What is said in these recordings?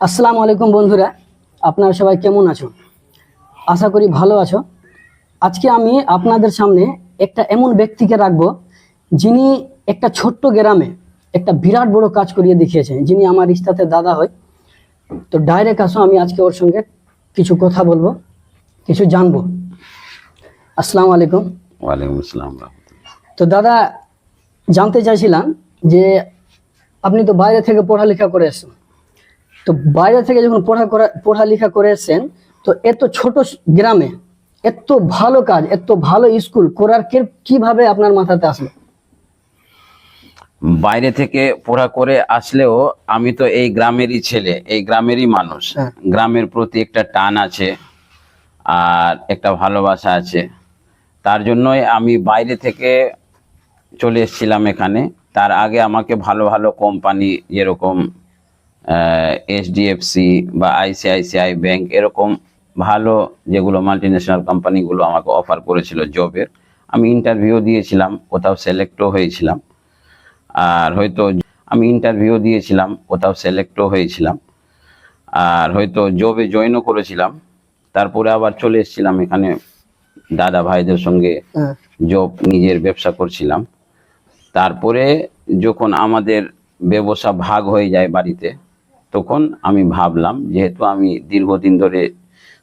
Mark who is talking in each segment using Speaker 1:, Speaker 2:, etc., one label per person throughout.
Speaker 1: আসসালামু আলাইকুম বন্ধুরা আপনারা সবাই কেমন আছো? আশা করি ভালো আছো। আজকে আমি আপনাদের সামনে একটা এমন ব্যক্তিকে রাখব যিনি একটা ছোট্ট গ্রামে একটা বিরাট বড় কাজ করিয়ে দেখিয়েছেন। যিনি আমার ইস্তাতে দাদা হয়। তো ডাইরেক্ট আসো আমি আজকে ওর সঙ্গে কিছু কথা বলব কিছু জানব। আসসালামু আলাইকুম।
Speaker 2: ওয়ালাইকুম আসসালাম
Speaker 1: তো দাদা জানতে চাইছিলাম যে আপনি তো বাইরে থেকে পড়ালেখা করে এসেছেন তো বাইরে থেকে যখন পড়া করা পড়ালেখা করে এসেছেন তো এত ছোট গ্রামে এত ভালো কাজ এত ভালো স্কুল করার কে- কীভাবে আপনার মাথাতে আসলো?
Speaker 2: বাইরে থেকে পড়া করে আসলেও আমি তো এই গ্রামেরই ছেলে এই গ্রামেরই মানুষ।
Speaker 1: হ্যাঁ।
Speaker 2: গ্রামের প্রতি একটা টান আছে আর একটা ভালোবাসা আছে। তার জন্যই আমি বাইরে থেকে চলে এসেছিলাম এখানে। তার আগে আমাকে ভালো ভালো কোম্পানি যেরকম এইচডিএফসি বা আইসিআইসিআই ব্যাংক এরকম ভালো যেগুলো মাল্টি ন্যাশনাল কোম্পানিগুলো আমাকে অফার করেছিল জবের আমি ইন্টারভিউ দিয়েছিলাম কোথাও সিলেক্টও হয়েছিলাম। আর হয়তো আমি ইন্টারভিউ দিয়েছিলাম কোথাও সিলেক্টও হয়েছিলাম। আর হয়তো জবে জয়েনও করেছিলাম। তারপরে আবার চলে এসেছিলাম এখানে দাদা ভাইদের সঙ্গে
Speaker 1: হ্যাঁ।
Speaker 2: জব নিজের ব্যবসা করছিলাম। তারপরে যখন আমাদের ব্যবসা ভাগ হয়ে যায় বাড়িতে তখন আমি ভাবলাম, যেহেতু আমি দীর্ঘদিন ধরে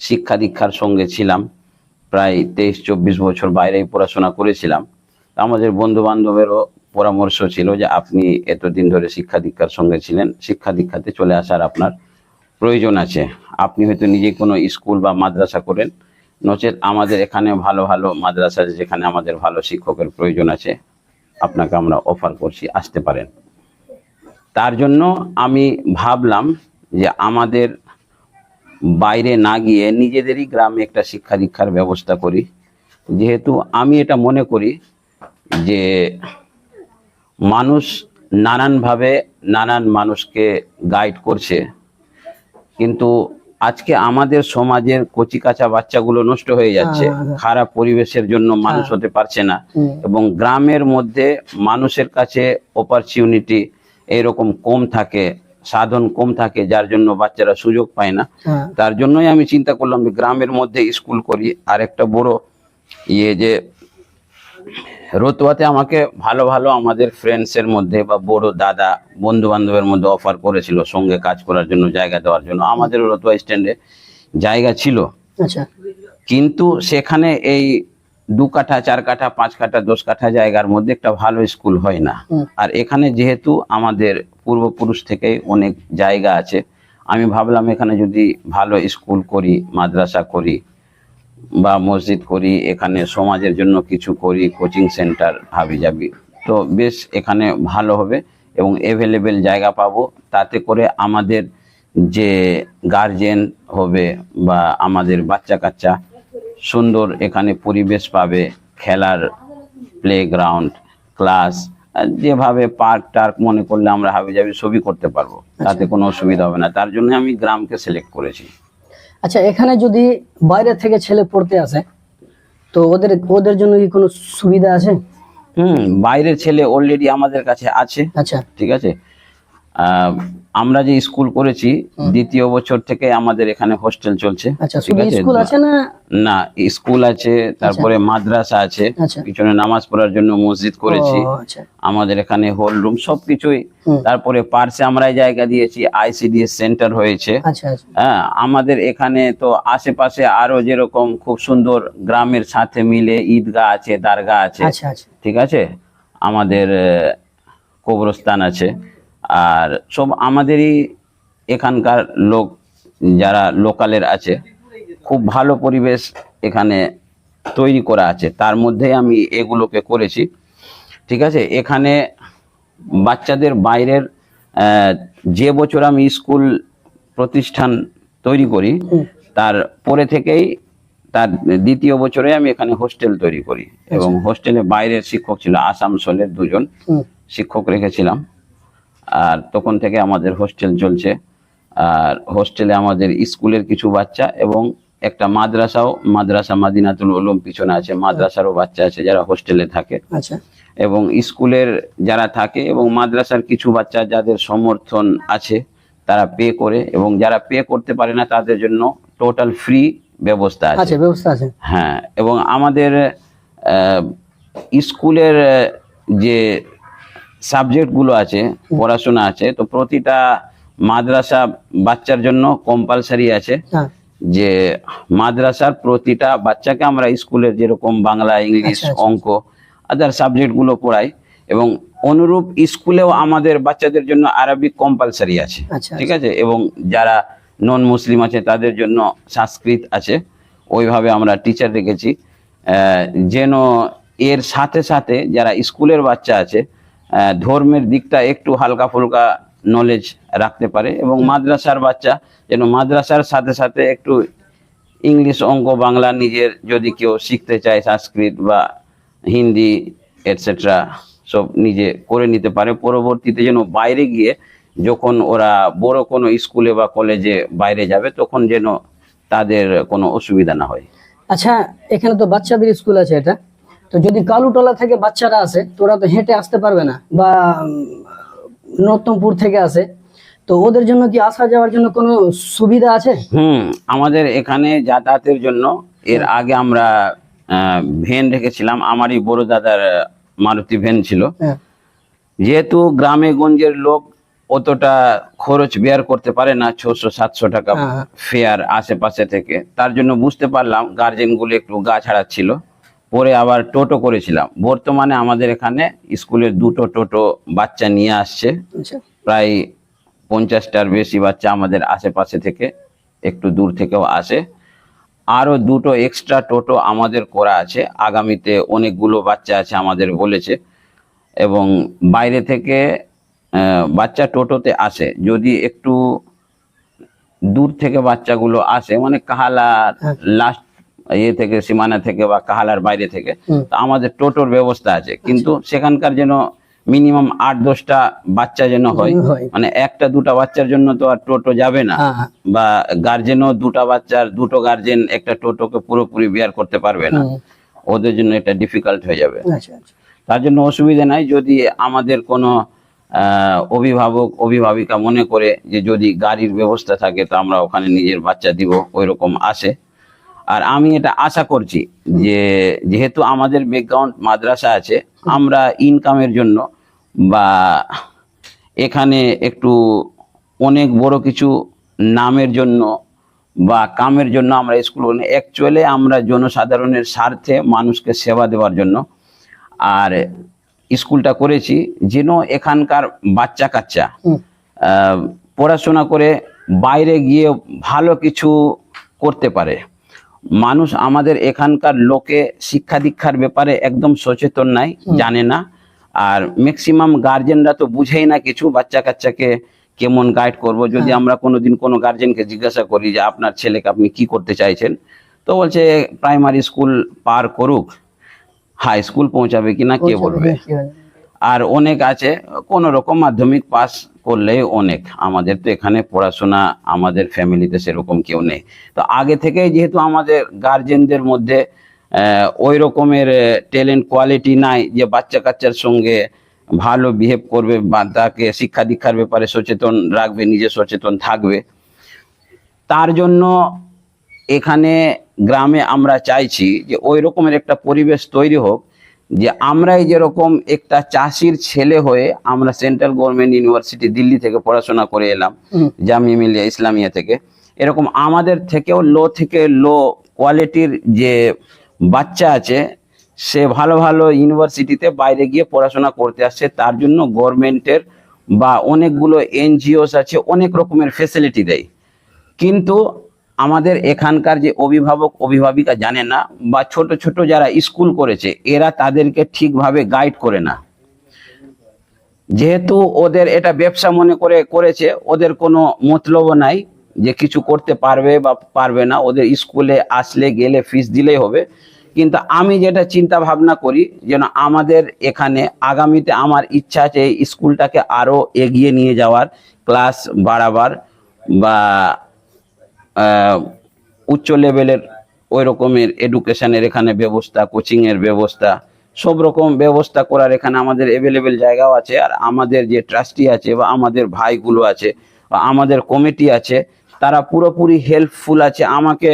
Speaker 2: শিক্ষা দীক্ষার সঙ্গে ছিলাম, প্রায় তেইশ চব্বিশ বছর বাইরেই পড়াশোনা করেছিলাম আমাদের বন্ধু বান্ধবেরও পরামর্শ ছিল যে আপনি এতদিন ধরে শিক্ষা দীক্ষার সঙ্গে ছিলেন, শিক্ষা দীক্ষাতে চলে আসার আপনার প্রয়োজন আছে। আপনি হয়তো নিজে কোনো স্কুল বা মাদ্রাসা করেন, নচেত আমাদের এখানে ভালো ভালো মাদ্রাসা যেখানে আমাদের ভালো শিক্ষকের প্রয়োজন আছে। আপনাকে আমরা অফার করছি, আসতে পারেন। তার জন্য আমি ভাবলাম যে আমাদের বাইরে না গিয়ে নিজেদেরই গ্রামে একটা শিক্ষা দীক্ষার ব্যবস্থা করি। যেহেতু আমি এটা মনে করি যে মানুষ নানানভাবে নানান মানুষকে গাইড করছে। কিন্তু আজকে আমাদের সমাজের কচি কাঁচা বাচ্চাগুলো নষ্ট হয়ে যাচ্ছে।
Speaker 1: হ্যাঁ, হ্যাঁ।
Speaker 2: খারাপ পরিবেশের জন্য মানুষ হতে পারছে না। এবং গ্রামের মধ্যে মানুষের কাছে অপরচুনিটি এরকম কম থাকে সাধন কম থাকে যার জন্য বাচ্চারা সুযোগ পায় না।
Speaker 1: হ্যাঁ।
Speaker 2: তার জন্যই আমি চিন্তা করলাম যে গ্রামের মধ্যে স্কুল করি। আর একটা বড় ইয়ে যে রতুয়াতে আমাকে ভালো ভালো আমাদের ফ্রেন্ডসের মধ্যে বা বড় দাদা বন্ধু বান্ধবের মধ্যে অফার করেছিল সঙ্গে কাজ করার জন্য জায়গা দেওয়ার জন্য। আমাদের রতুয়া স্ট্যান্ডে জায়গা ছিল।
Speaker 1: আচ্ছা।
Speaker 2: কিন্তু সেখানে এই দু কাঠা চার কাঠা পাঁচ কাঠা দশ কাঠা জায়গার মধ্যে একটা ভালো স্কুল হয় না। আর এখানে যেহেতু আমাদের পূর্বপুরুষ থেকে অনেক জায়গা আছে আমি ভাবলাম এখানে যদি ভালো স্কুল করি মাদ্রাসা করি বা মসজিদ করি এখানে সমাজের জন্য কিছু করি কোচিং সেন্টার হাবি যাবি। তো বেশ এখানে ভালো হবে এবং অ্যাভেলেবেল জায়গা পাবো। তাতে করে আমাদের যে গার্জেন হবে বা আমাদের বাচ্চা কাচ্চা সুন্দর এখানে পরিবেশ পাবে খেলার প্লেগ্রাউন্ড ক্লাস যেভাবে পার্ক টার্ক মনে করলে আমরা হাবি যাবি সবই করতে পারব তাতে কোনো অসুবিধা হবে না। তার জন্য আমি গ্রামকে সিলেক্ট করেছি।
Speaker 1: আচ্ছা এখানে যদি বাইরে থেকে ছেলে পড়তে আসে তো ওদের ওদের জন্য কি কোনো সুবিধা আছে?
Speaker 2: হুম বাইরের ছেলে অলরেডি আমাদের কাছে আছে।
Speaker 1: আচ্ছা।
Speaker 2: ঠিক আছে? আমরা যে স্কুল করেছি দ্বিতীয় বছর থেকে আমাদের এখানে হোস্টেল চলছে।
Speaker 1: আচ্ছা না?
Speaker 2: স্কুল আছে তারপরে মাদ্রাসা আছে
Speaker 1: আচ্ছা।
Speaker 2: পিছনে নামাজ পড়ার জন্য মসজিদ করেছি।
Speaker 1: আচ্ছা।
Speaker 2: আমাদের এখানে হল রুম সবকিছুই। তারপরে পার্সে আমরা জায়গা দিয়েছি আইসিডিএস সেন্টার হয়েছে।
Speaker 1: আচ্ছা আচ্ছা।
Speaker 2: হ্যাঁ আমাদের এখানে তো আশেপাশে আরও যেরকম খুব সুন্দর গ্রামের সাথে মিলে ঈদগাহ আছে দারগা আছে।
Speaker 1: আচ্ছা আচ্ছা।
Speaker 2: ঠিক আছে? আমাদের কবরস্থান আছে। আর সব আমাদেরই এখানকার লোক যারা লোকালের আছে খুব ভালো পরিবেশ এখানে তৈরি করা আছে। তার মধ্যেই আমি এগুলোকে করেছি ঠিক আছে? এখানে বাচ্চাদের বাইরের আহ, যে বছর আমি স্কুল প্রতিষ্ঠান তৈরি করি তার পরে থেকেই তার দ্বিতীয় বছরে আমি এখানে হোস্টেল তৈরি করি। এবং হোস্টেলে বাইরের শিক্ষক ছিল আসানসোলের দুজন শিক্ষক রেখেছিলাম। আর তখন থেকে আমাদের হোস্টেল চলছে। আর হোস্টেলে আমাদের স্কুলের কিছু বাচ্চা এবং একটা মাদ্রাসাও মাদ্রাসা মাদিনাতুল উলুম পিছনে আছে মাদ্রাসারও বাচ্চা আছে যারা হোস্টেলে থাকে।
Speaker 1: আচ্ছা।
Speaker 2: এবং স্কুলের যারা থাকে এবং মাদ্রাসার কিছু বাচ্চা যাদের সমর্থন আছে তারা পে করে এবং যারা পে করতে পারে না তাদের জন্য টোটাল ফ্রি ব্যবস্থা আছে।
Speaker 1: আছে ব্যবস্থা আছে।
Speaker 2: হ্যাঁ এবং আমাদের আহ, স্কুলের যে সাবজেক্টগুলো আছে পড়াশোনা আছে তো প্রতিটা মাদ্রাসা বাচ্চার জন্য কম্পালসারি আছে।
Speaker 1: হ্যাঁ।
Speaker 2: যে মাদ্রাসার প্রতিটা বাচ্চাকে আমরা স্কুলের যেরকম বাংলা ইংলিশ
Speaker 1: আচ্ছা, আচ্ছা।
Speaker 2: অঙ্ক আদার সাবজেক্টগুলো পড়াই এবং অনুরূপ স্কুলেও আমাদের বাচ্চাদের জন্য আরবিক কম্পালসারি আছে।
Speaker 1: আচ্ছা
Speaker 2: ঠিক আছে? এবং যারা নন মুসলিম আছে তাদের জন্য সংস্কৃত আছে। ওইভাবে আমরা টিচার রেখেছি আহ, যেন এর সাথে সাথে যারা স্কুলের বাচ্চা আছে ধর্মের দিকটা একটু হালকা ফুলকা নলেজ রাখতে পারে এবং মাদ্রাসার বাচ্চা যেন মাদ্রাসার সাথে সাথে একটু ইংলিশ অঙ্ক বাংলা নিজের যদি কেউ শিখতে চায় সংস্কৃত বা হিন্দি এটসেট্রা সব নিজে করে নিতে পারে। পরবর্তীতে যেন বাইরে গিয়ে যখন ওরা বড় কোনো স্কুলে বা কলেজে বাইরে যাবে তখন যেন তাদের কোনো অসুবিধা না হয়।
Speaker 1: আচ্ছা এখানে তো বাচ্চাদের স্কুল আছে এটা? তো যদি কালুটলা থেকে বাচ্চারা আসে তো ওরা তো হেঁটে আসতে পারবে না বা নর্তমপুর থেকে আসে তো ওদের জন্য কি আসা যাওয়ার জন্য কোনো সুবিধা আছে?
Speaker 2: হুম আমাদের এখানে যাতায়াতের জন্য এর আগে আমরা ভ্যান রেখেছিলাম আমারই বড় দাদার মারুতি ভ্যান ছিল।
Speaker 1: হ্যাঁ।
Speaker 2: যেহেতু গ্রামে গঞ্জের লোক অতটা খরচ বেয়ার করতে পারে না ছশো সাতশো টাকা
Speaker 1: হ্যাঁ।
Speaker 2: ফেয়ার আশেপাশে থেকে তার জন্য বুঝতে পারলাম গার্জেনগুলো একটু গা ছাড়াচ্ছিল। পরে আবার টোটো করেছিলাম। বর্তমানে আমাদের এখানে স্কুলের দুটো টোটো বাচ্চা নিয়ে আসছে।
Speaker 1: আচ্ছা।
Speaker 2: প্রায় পঞ্চাশটার বেশি বাচ্চা আমাদের আশেপাশে থেকে একটু দূর থেকেও আসে। আরও দুটো এক্সট্রা টোটো আমাদের করা আছে। আগামীতে অনেকগুলো বাচ্চা আছে আমাদের বলেছে। এবং বাইরে থেকে বাচ্চা টোটোতে আসে। যদি একটু দূর থেকে বাচ্চাগুলো আসে মানে কাহালার
Speaker 1: হ্যাঁ।
Speaker 2: লাস্ট ইয়ে থেকে সীমানা থেকে বা কাহালার বাইরে থেকে। আমাদের টোটোর ব্যবস্থা আছে। কিন্তু সেখানকার যেন মিনিমাম আট দশটা বাচ্চা যেন হয়। মানে একটা দুটা বাচ্চার জন্য তো আর টোটো যাবে না।
Speaker 1: হ্যাঁ হ্যাঁ।
Speaker 2: বা গার্জেনও দুটা বাচ্চার দুটো গার্জেন একটা টোটোকে পুরোপুরি বিয়ার করতে পারবে না। ওদের জন্য এটা ডিফিকাল্ট হয়ে যাবে।
Speaker 1: আচ্ছা আচ্ছা।
Speaker 2: তার জন্য অসুবিধা নাই যদি আমাদের কোনো আহ, অভিভাবক অভিভাবিকা মনে করে যে যদি গাড়ির ব্যবস্থা থাকে তো আমরা ওখানে নিজের বাচ্চা দিব ওই রকম আসে। আর আমি এটা আশা করছি যে যেহেতু আমাদের ব্যাকগ্রাউন্ড মাদ্রাসা আছে আমরা ইনকামের জন্য বা এখানে একটু অনেক বড় কিছু নামের জন্য বা কামের জন্য আমরা স্কুল অ্যাকচুয়ালি আমরা জনসাধারণের স্বার্থে মানুষকে সেবা দেওয়ার জন্য আর স্কুলটা করেছি যেন এখানকার বাচ্চা কাচ্চা পড়াশোনা করে বাইরে গিয়ে ভালো কিছু করতে পারে। মানুষ আমাদের এখানকার লোকে শিক্ষা দীক্ষার ব্যাপারে একদম সচেতন নাই জানে না। আর ম্যাক্সিমাম গার্জেনরা তো বুঝেই না কিছু বাচ্চা কাচ্চাকে কেমন গাইড করব? যদি আমরা কোনোদিন কোনো গার্জেনকে জিজ্ঞাসা করি যে আপনার ছেলেকে আপনি কি করতে চাইছেন? তো বলছে প্রাইমারি স্কুল পার করুক। হাই স্কুল পৌঁছাবে কিনা কে বলবে? আর অনেক আছে কোন রকম মাধ্যমিক পাস করলেই অনেক। আমাদের তো এখানে পড়াশোনা, আমাদের ফ্যামিলিতে সেরকম কেউ নেই। তো আগে থেকেই যেহেতু আমাদের গার্জেনদের মধ্যে ওই রকমের ট্যালেন্ট কোয়ালিটি নাই যে বাচ্চা কাচ্চার সঙ্গে ভালো বিহেভ করবে বা তাকে শিক্ষা দীক্ষার ব্যাপারে সচেতন রাখবে, নিজে সচেতন থাকবে। তার জন্য এখানে গ্রামে আমরা চাইছি যে ওই রকমের একটা পরিবেশ তৈরি হোক যে আমরাই যেরকম একটা চাষির ছেলে হয়ে আমরা সেন্ট্রাল গভর্নমেন্ট ইউনিভার্সিটি দিল্লি থেকে পড়াশোনা করে এলাম। জামিয়া মিলিয়া ইসলামিয়া থেকে। এরকম আমাদের থেকেও লো থেকে লো কোয়ালিটির যে বাচ্চা আছে সে ভালো ভালো ইউনিভার্সিটিতে বাইরে গিয়ে পড়াশোনা করতে আসছে। তার জন্য গভর্নমেন্টের বা অনেকগুলো এনজিওস আছে অনেক রকমের ফেসিলিটি দেয়। কিন্তু আমাদের এখানকার যে অভিভাবক, অভিভাবিকা জানে না বা ছোট ছোট যারা স্কুল করেছে, এরা তাদেরকে ঠিকভাবে গাইড করে না। যেহেতু ওদের এটা ব্যবসা মনে করে করেছে, ওদের কোনো মতলব নাই যে কিছু করতে পারবে বা পারবে না। ওদের স্কুলে আসলে গেলে ফিস দিলেই হবে। কিন্তু আমি যেটা চিন্তা ভাবনা করি, যেন আমাদের এখানে আগামীতে আমার ইচ্ছা আছে স্কুলটাকে আরও এগিয়ে নিয়ে যাওয়ার ক্লাস বাড়াবার বা উচ্চ লেভেলের ওই রকমের এডুকেশনের এখানে ব্যবস্থা কোচিংয়ের ব্যবস্থা, সব রকম ব্যবস্থা করার এখানে আমাদের অ্যাভেলেবেল জায়গাও আছে। আর আমাদের যে ট্রাস্টি আছে বা আমাদের ভাইগুলো আছে বা আমাদের কমিটি আছে, তারা পুরোপুরি হেল্পফুল আছে। আমাকে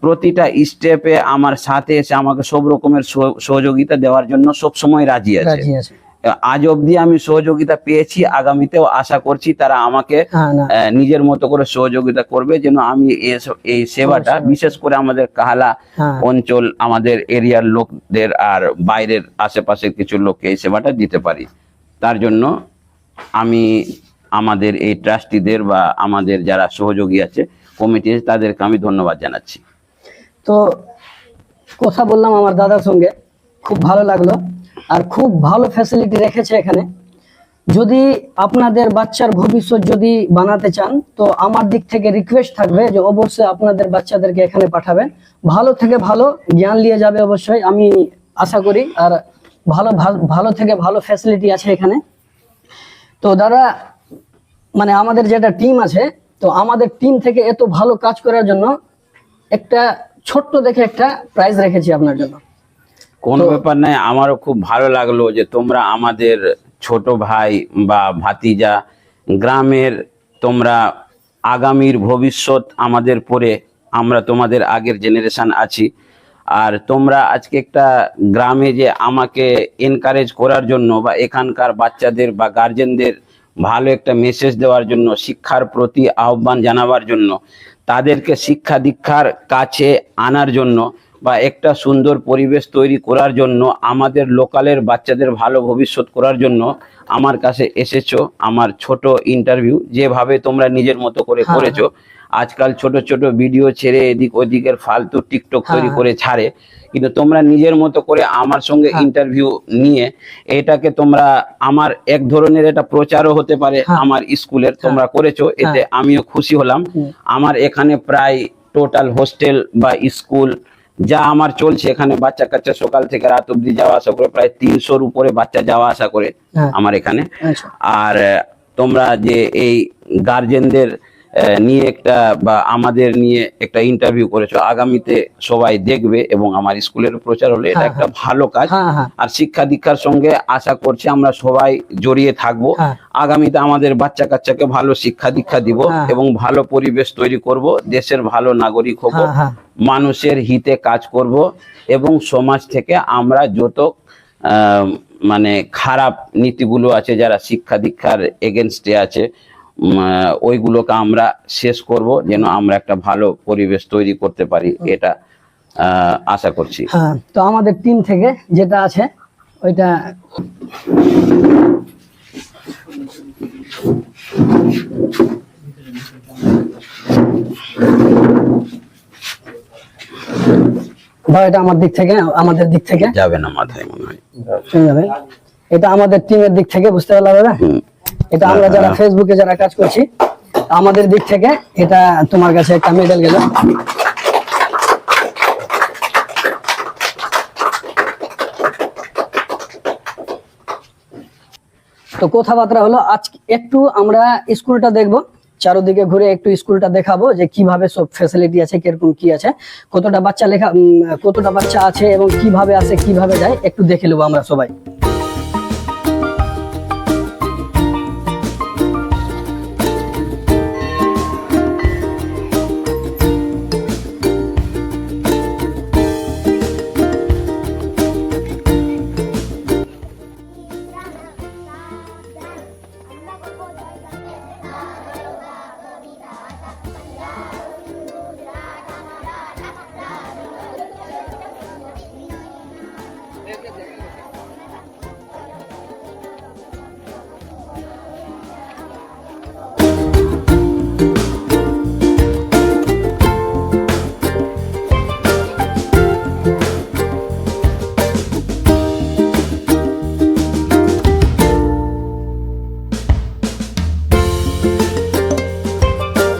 Speaker 2: প্রতিটা স্টেপে আমার সাথে এসে আমাকে সব রকমের সহ- সহযোগিতা দেওয়ার জন্য সব সময় রাজি আছে। আজ অবধি আমি সহযোগিতা পেয়েছি আগামীতেও আশা করছি তারা আমাকে
Speaker 1: হ্যাঁ
Speaker 2: নিজের মতো করে সহযোগিতা করবে যেন আমি এই সেবাটা বিশেষ করে আমাদের কাহালা
Speaker 1: হ্যাঁ।
Speaker 2: অঞ্চল আমাদের এরিয়ার লোকদের আর বাইরের আশেপাশের কিছু লোককে এই সেবাটা দিতে পারি। তার জন্য আমি আমাদের এই ট্রাস্টিদের বা আমাদের যারা সহযোগী আছে কমিটি আছে, তাদেরকে আমি ধন্যবাদ জানাচ্ছি।
Speaker 1: তো কথা বললাম আমার দাদার সঙ্গে খুব ভালো লাগল। আর খুব ভালো ফ্যাসিলিটি রেখেছে এখানে। যদি আপনাদের বাচ্চার ভবিষ্যৎ যদি বানাতে চান, তো আমার দিক থেকে রিকোয়েস্ট থাকবে যে অবশ্যই আপনাদের বাচ্চাদেরকে এখানে পাঠাবেন। ভালো থেকে ভালো জ্ঞান নিয়ে যাবে অবশ্যই, আমি আশা করি। আর ভালো ভালো থেকে ভালো ফ্যাসিলিটি আছে এখানে। তো দাদা মানে আমাদের যেটা টিম আছে, তো আমাদের টিম থেকে এত ভালো কাজ করার জন্য একটা ছোট্ট দেখে একটা প্রাইজ রেখেছি আপনার জন্য।
Speaker 2: কোনো ব্যাপার নাই আমারও খুব ভালো লাগল যে তোমরা আমাদের ছোট ভাই বা ভাতিজা গ্রামের তোমরা আগামীর ভবিষ্যৎ আমাদের পরে আমরা তোমাদের আগের জেনারেশন আছি। আর তোমরা আজকে একটা গ্রামে যে আমাকে এনকারেজ করার জন্য বা এখানকার বাচ্চাদের বা গার্জেনদের ভালো একটা মেসেজ দেওয়ার জন্য শিক্ষার প্রতি আহ্বান জানাবার জন্য তাদেরকে শিক্ষা দীক্ষার কাছে আনার জন্য বা একটা সুন্দর পরিবেশ তৈরি করার জন্য আমাদের লোকালের বাচ্চাদের ভালো ভবিষ্যৎ করার জন্য আমার কাছে এসেছ আমার ছোট ইন্টারভিউ যেভাবে তোমরা নিজের মতো করে
Speaker 1: হ্যাঁ,
Speaker 2: করেছ। আজকাল ছোট ছোট ভিডিও ছেড়ে এদিক ওদিকের ফালতু টিকটক তৈরি
Speaker 1: হ্যাঁ।
Speaker 2: করে ছাড়ে কিন্তু তোমরা নিজের মতো করে আমার সঙ্গে
Speaker 1: হ্যাঁ।
Speaker 2: ইন্টারভিউ নিয়ে এটাকে তোমরা আমার এক ধরনের এটা প্রচারও হতে পারে
Speaker 1: হ্যাঁ।
Speaker 2: আমার স্কুলের তোমরা করেছ এতে আমিও খুশি হলাম আমার এখানে প্রায় টোটাল হোস্টেল বা স্কুল যা আমার চলছে এখানে বাচ্চা কাচ্চা সকাল থেকে রাত অব্দি যাওয়া আসা করে প্রায় তিনশোর উপরে বাচ্চা যাওয়া আসা করে
Speaker 1: হ্যাঁ।
Speaker 2: আমার এখানে
Speaker 1: আচ্ছা
Speaker 2: আর তোমরা যে এই গার্জেনদের নিয়ে একটা বা আমাদের নিয়ে একটা ইন্টারভিউ করেছ। আগামীতে সবাই দেখবে এবং আমার স্কুলের প্রচার হলে এটা
Speaker 1: হ্যাঁ,
Speaker 2: একটা ভালো কাজ।
Speaker 1: হ্যাঁ হ্যাঁ।
Speaker 2: আর শিক্ষা দীক্ষার সঙ্গে আশা করছি আমরা সবাই জড়িয়ে থাকব।
Speaker 1: হ্যাঁ।
Speaker 2: আগামীতে আমাদের বাচ্চা কাচ্চাকে ভালো শিক্ষা দীক্ষা দিব
Speaker 1: হ্যাঁ।
Speaker 2: এবং ভালো পরিবেশ তৈরি করব দেশের ভালো নাগরিক হব
Speaker 1: হ্যাঁ হ্যাঁ।
Speaker 2: মানুষের হিতে কাজ করব এবং সমাজ থেকে আমরা যত আহ, মানে খারাপ নীতিগুলো আছে যারা শিক্ষা দীক্ষার এগেনস্টে আছে ওইগুলোকে আমরা শেষ করব যেন আমরা একটা ভালো পরিবেশ তৈরি করতে পারি এটা আহ, আশা করছি।
Speaker 1: হ্যাঁ তো আমাদের টিম থেকে যেটা আছে ওইটা এটা আমার দিক থেকে আমাদের দিক থেকে?
Speaker 2: যাবে না মাথায় মনে হয়।
Speaker 1: এটা আমাদের টিমের দিক থেকে বুঝতে পারলাম দাদা। এটা আমরা যারা ফেসবুকে যারা কাজ করছি আমাদের দিক থেকে এটা তোমার কাছে একটা মেডেল গেল। তো কথাবার্তা হলো আজ একটু আমরা স্কুলটা দেখব চারদিকে ঘুরে একটু স্কুলটা দেখাবো যে কীভাবে সব ফ্যাসিলিটি আছে কীরকম কি আছে কতটা বাচ্চা লেখা কতটা বাচ্চা আছে এবং কীভাবে আছে কীভাবে যায় একটু দেখে নেব আমরা সবাই।